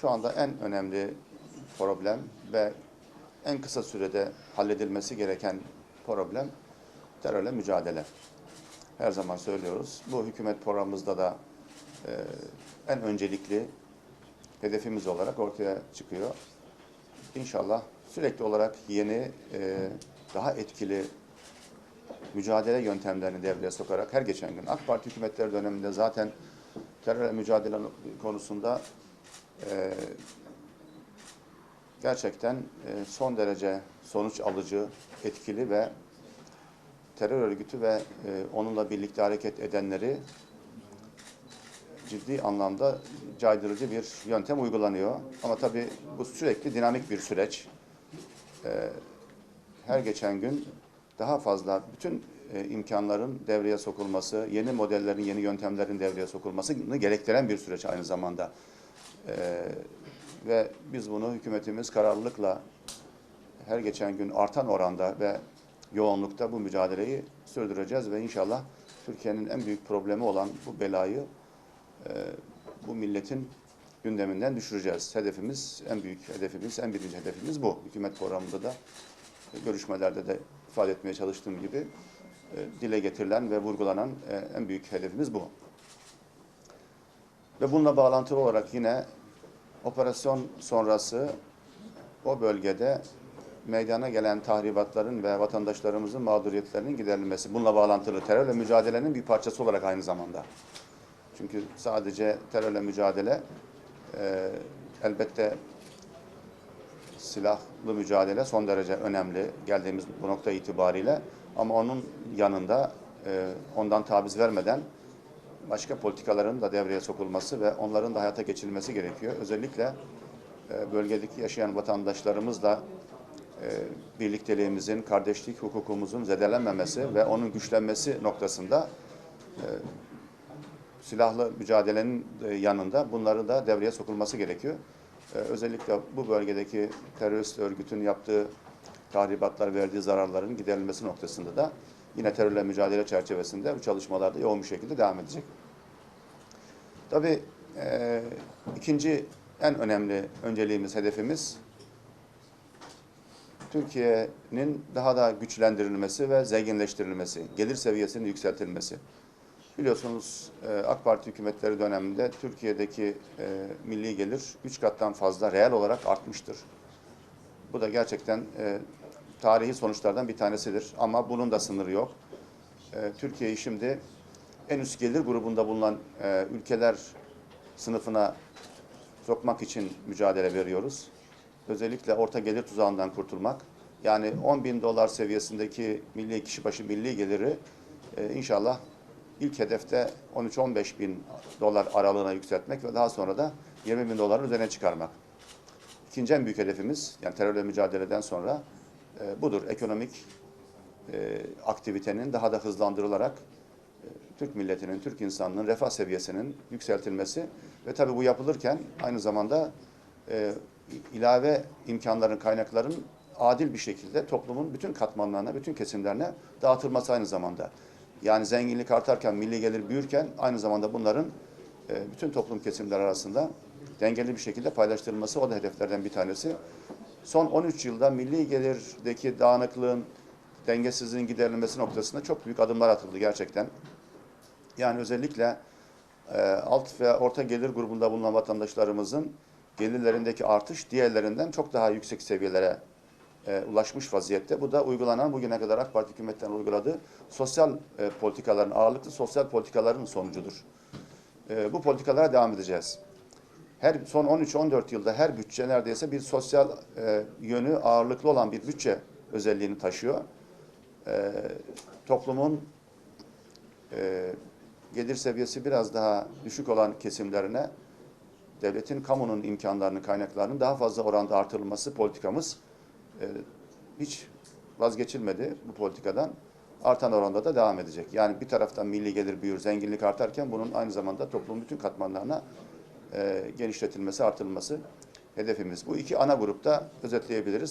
şu anda en önemli problem ve en kısa sürede halledilmesi gereken problem terörle mücadele. Her zaman söylüyoruz. Bu hükümet programımızda da e, en öncelikli hedefimiz olarak ortaya çıkıyor. İnşallah sürekli olarak yeni, e, daha etkili mücadele yöntemlerini devreye sokarak her geçen gün AK Parti hükümetleri döneminde zaten terörle mücadele konusunda e, gerçekten e, son derece sonuç alıcı, etkili ve terör örgütü ve e, onunla birlikte hareket edenleri ciddi anlamda caydırıcı bir yöntem uygulanıyor. Ama tabii bu sürekli dinamik bir süreç. E, her geçen gün daha fazla bütün e, imkanların devreye sokulması, yeni modellerin, yeni yöntemlerin devreye sokulmasını gerektiren bir süreç aynı zamanda. E, ve biz bunu hükümetimiz kararlılıkla her geçen gün artan oranda ve yoğunlukta bu mücadeleyi sürdüreceğiz ve inşallah Türkiye'nin en büyük problemi olan bu belayı e, bu milletin gündeminden düşüreceğiz. Hedefimiz, en büyük hedefimiz, en birinci hedefimiz bu. Hükümet programında da görüşmelerde de ifade etmeye çalıştığım gibi e, dile getirilen ve vurgulanan e, en büyük hedefimiz bu. Ve bununla bağlantılı olarak yine operasyon sonrası o bölgede meydana gelen tahribatların ve vatandaşlarımızın mağduriyetlerinin giderilmesi. Bununla bağlantılı terörle mücadelenin bir parçası olarak aynı zamanda. Çünkü sadece terörle mücadele e, elbette silahlı mücadele son derece önemli geldiğimiz bu nokta itibariyle. Ama onun yanında e, ondan taviz vermeden başka politikaların da devreye sokulması ve onların da hayata geçirilmesi gerekiyor. Özellikle e, bölgedeki yaşayan vatandaşlarımızla e, birlikteliğimizin, kardeşlik hukukumuzun zedelenmemesi ve onun güçlenmesi noktasında e, silahlı mücadelenin yanında bunları da devreye sokulması gerekiyor. Özellikle bu bölgedeki terörist örgütün yaptığı tahribatlar, verdiği zararların giderilmesi noktasında da yine terörle mücadele çerçevesinde bu çalışmalarda yoğun bir şekilde devam edecek. Tabii e, ikinci en önemli önceliğimiz, hedefimiz Türkiye'nin daha da güçlendirilmesi ve zenginleştirilmesi, gelir seviyesinin yükseltilmesi. Biliyorsunuz e, AK Parti hükümetleri döneminde Türkiye'deki e, milli gelir üç kattan fazla reel olarak artmıştır. Bu da gerçekten e, tarihi sonuçlardan bir tanesidir. Ama bunun da sınırı yok. E, Türkiye'yi şimdi en üst gelir grubunda bulunan e, ülkeler sınıfına sokmak için mücadele veriyoruz. Özellikle orta gelir tuzağından kurtulmak. Yani 10 bin dolar seviyesindeki milli kişi başı milli geliri e, inşallah ilk hedefte 13-15 bin dolar aralığına yükseltmek ve daha sonra da 20 bin doların üzerine çıkarmak. İkinci en büyük hedefimiz yani terörle mücadeleden sonra e, budur. Ekonomik e, aktivitenin daha da hızlandırılarak e, Türk milletinin, Türk insanının refah seviyesinin yükseltilmesi ve tabii bu yapılırken aynı zamanda e, ilave imkanların, kaynakların adil bir şekilde toplumun bütün katmanlarına, bütün kesimlerine dağıtılması aynı zamanda. Yani zenginlik artarken, milli gelir büyürken aynı zamanda bunların e, bütün toplum kesimleri arasında dengeli bir şekilde paylaştırılması o da hedeflerden bir tanesi. Son 13 yılda milli gelirdeki dağınıklığın, dengesizliğin giderilmesi noktasında çok büyük adımlar atıldı gerçekten. Yani özellikle e, alt ve orta gelir grubunda bulunan vatandaşlarımızın gelirlerindeki artış diğerlerinden çok daha yüksek seviyelere e, ulaşmış vaziyette. Bu da uygulanan bugüne kadar AK Parti hükümetten uyguladığı sosyal e, politikaların, ağırlıklı sosyal politikaların sonucudur. E, bu politikalara devam edeceğiz. Her son 13-14 yılda her bütçe neredeyse bir sosyal e, yönü ağırlıklı olan bir bütçe özelliğini taşıyor. E, toplumun e, gelir seviyesi biraz daha düşük olan kesimlerine devletin, kamunun imkanlarının, kaynaklarının daha fazla oranda artırılması politikamız e, hiç vazgeçilmedi bu politikadan. Artan oranda da devam edecek. Yani bir taraftan milli gelir büyür, zenginlik artarken bunun aynı zamanda toplumun bütün katmanlarına genişletilmesi, artırılması hedefimiz. Bu iki ana grupta özetleyebiliriz.